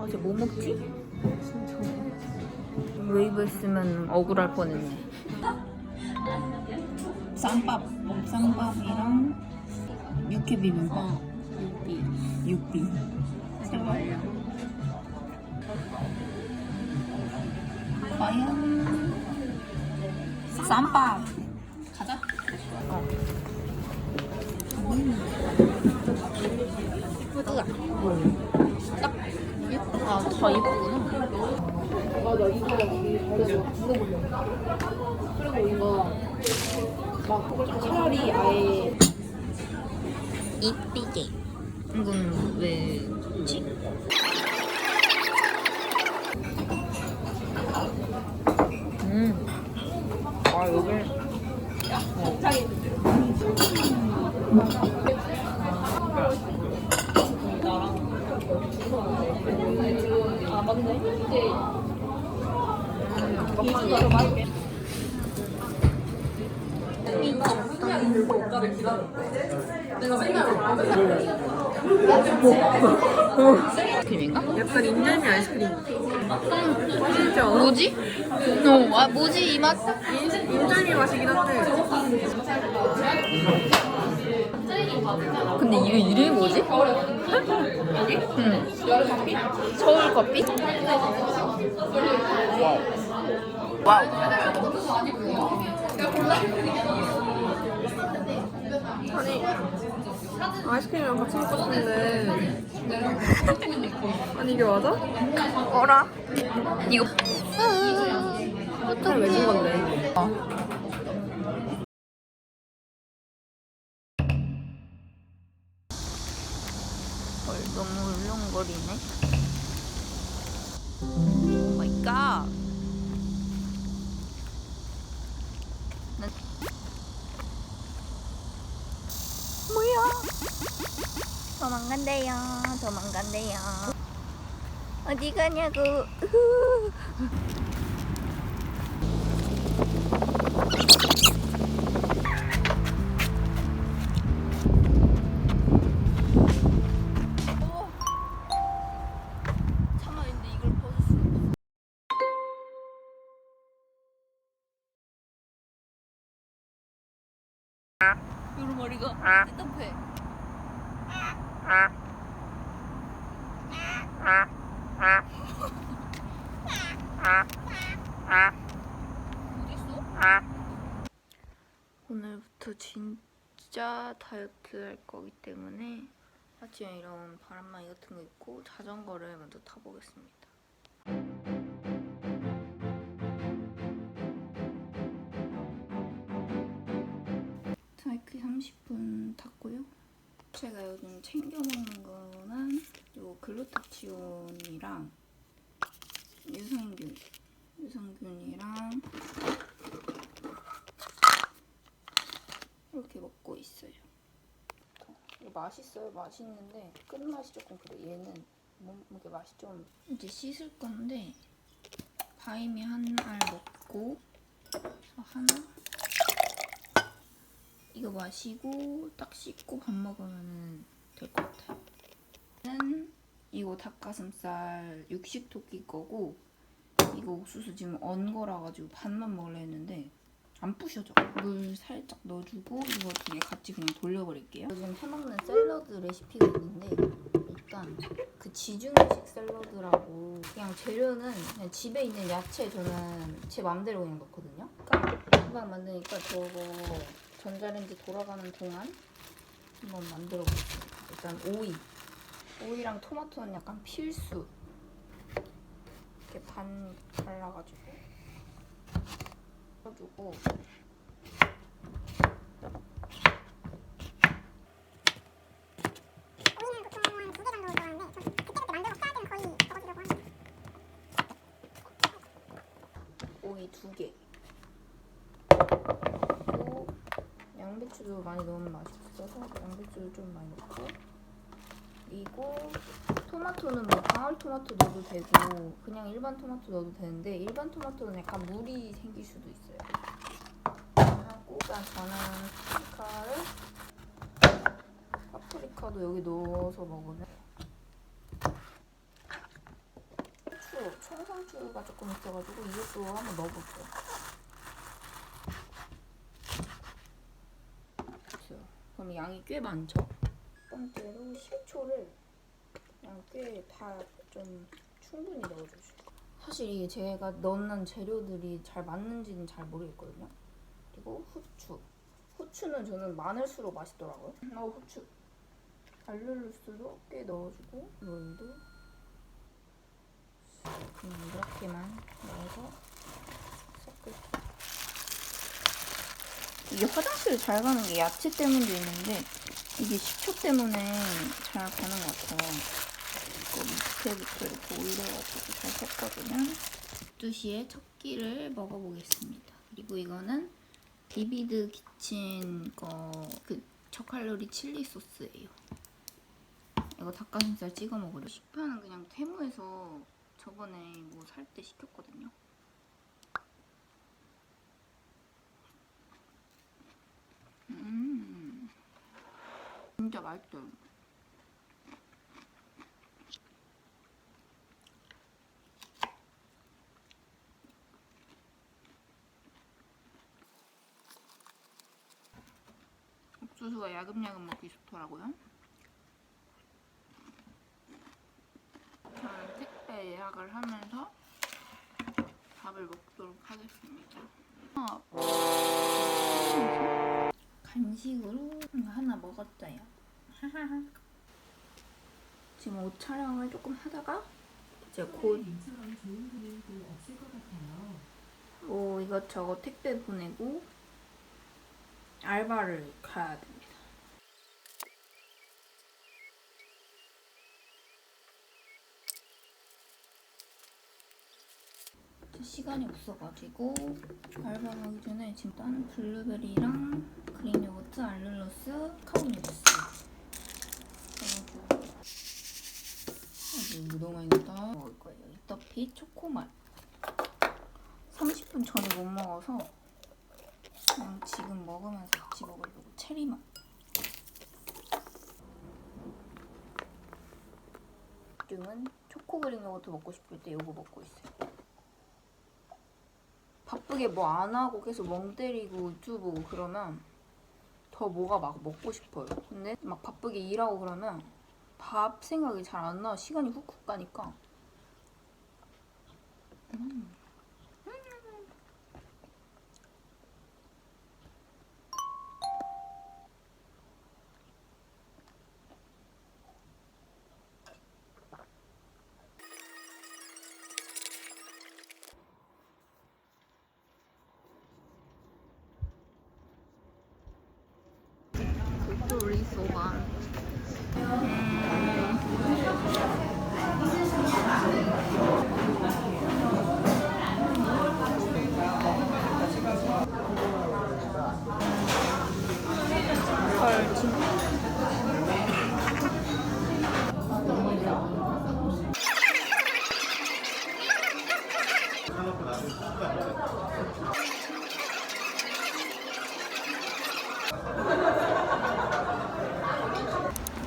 어제 뭐 먹지? 웨이브 쓰면 억울할 뻔했네. 쌈밥, 쌈밥이랑 육회 비빔밥. 육비. 육비. 제발요. 과연 쌈밥. 가자. 어. 이쁘다. 딱. 아, 다 이쁘구나. 맞아 이거 그래서 먹어보려고 그리고 이거 막 차라리 아예 이쁘게. 이건 왜지? 음. 아, 여기. 아 맞네 크림인가? 약간 인절미 아이스크림 진짜 뭐지? 어, 아, 뭐지, 이 맛? 인절미 맛이긴 한데 근데 이게 이름이 뭐지? 여기? 응. 서울 커피? 와우. 아니 아이스크림이랑 같이 먹고 싶은데 아니 이게 맞아? 어라? 이거. 그럼 왜준 건데? 어. 너무 울렁거리네. 오 마이 갓. 난- 뭐야? 도망간대요. 도망간대요. 어디 가냐고. 머리가 답답해. 어딨어? 오늘부터 진짜 다이어트 할 거기 때문에 아침에 이런 바람막이 같은 거 입고 자전거를 먼저 타보겠습니다. 30분 탔고요. 제가 요즘 챙겨 먹는 거는 요 글루타치온이랑 유산균, 유산균이랑 이렇게 먹고 있어요. 이게 맛있어요. 맛있는데 끝맛이 조금 그래. 얘는 몸무게 맛이 좀 이제 씻을 건데 바이미 한 알 먹고 하나 이거 마시고 딱 씻고 밥 먹으면 될 것 같아요. 는 이거 닭가슴살 육식 토끼 거고 이거 옥수수 지금 언 거라 가지고 반만 먹으려 했는데 안 부셔져. 물 살짝 넣어주고 이거 두 개 같이 그냥 돌려버릴게요. 요즘 해먹는 샐러드 레시피가 있는데 일단 그 지중해식 샐러드라고 그냥 재료는 그냥 집에 있는 야채 저는 제 맘대로 그냥 넣거든요. 그러니까 금방 만드니까 저거 전자레인지 돌아가는 동안 한번 만들어 보겠습니다. 일단 오이. 오이랑 토마토는 약간 필수. 이렇게 반 발라가지고 해주고 오이는 보통 한 두 개 정도 들어가는데 저 그때그때 만들어서 써야 되는 거의 적어주려고 하는 오이 두 개. 그리고 양배추도 많이 넣으면 맛있어서 좀 많이 넣고 그리고 토마토는 뭐 방울토마토 넣어도 되고 그냥 일반 토마토 넣어도 되는데 일반 토마토는 약간 물이 생길 수도 있어요. 하고 일단 저는 파프리카를 파프리카 파프리카도 여기 넣어서 먹으면 청상추가 조금 있어가지고 이것도 한번 넣어볼게요. 됐어요. 그럼 양이 꽤 많죠? 첫 번째로 식초를 그냥 꽤 다 좀 충분히 넣어주세요. 사실 이게 제가 넣는 재료들이 잘 맞는지는 잘 모르겠거든요. 그리고 후추. 후추는 저는 마늘수록 맛있더라고요. 어, 후추. 알룰루스도 꽤 넣어주고 그냥 이렇게만 넣어서 섞을게요. 이게 화장실 잘 가는 게 야채 때문도 있는데 이게 식초 때문에 잘 가는 것 같아요. 이거 밑에부터 이렇게 올려가지고 잘 섞어주면 12시에 첫 끼를 먹어보겠습니다. 그리고 이거는 비비드 키친 거그 저칼로리 칠리 소스예요. 이거 닭가슴살 찍어 먹으려. 식판은 그냥 테무에서 저번에 뭐 살 때 시켰거든요. 음, 진짜 맛있어요. 옥수수가 야금야금 먹기 좋더라고요. 저는 택배 예약을 하면서 밥을 먹도록 하겠습니다. 아, 간식으로 이거 하나 먹었어요. 지금 옷 촬영을 조금 하다가 이제 곧 뭐 이것저것 택배 보내고 알바를 가야 됩니다. 시간이 없어가지고 알바 가기 전에 지금 딴 블루베리랑 그린 요거트, 알룰로스, 카우뉴스 그리고 너무 많이 넣다 먹을 거예요. 이터피 초코맛 30분 전에 못 먹어서 그냥 지금 먹으면서 같이 먹으려고 체리맛 요즘은 초코그린 요거트 먹고 싶을 때 요거 먹고 있어요. 바쁘게 뭐 안 하고 계속 멍 때리고 유튜브 보고 그러면 더 뭐가 막 먹고 싶어요. 근데 막 바쁘게 일하고 그러면 밥 생각이 잘 안 나. 시간이 훅훅 가니까. 음.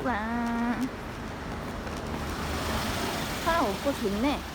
와. 사람 없고 좋네.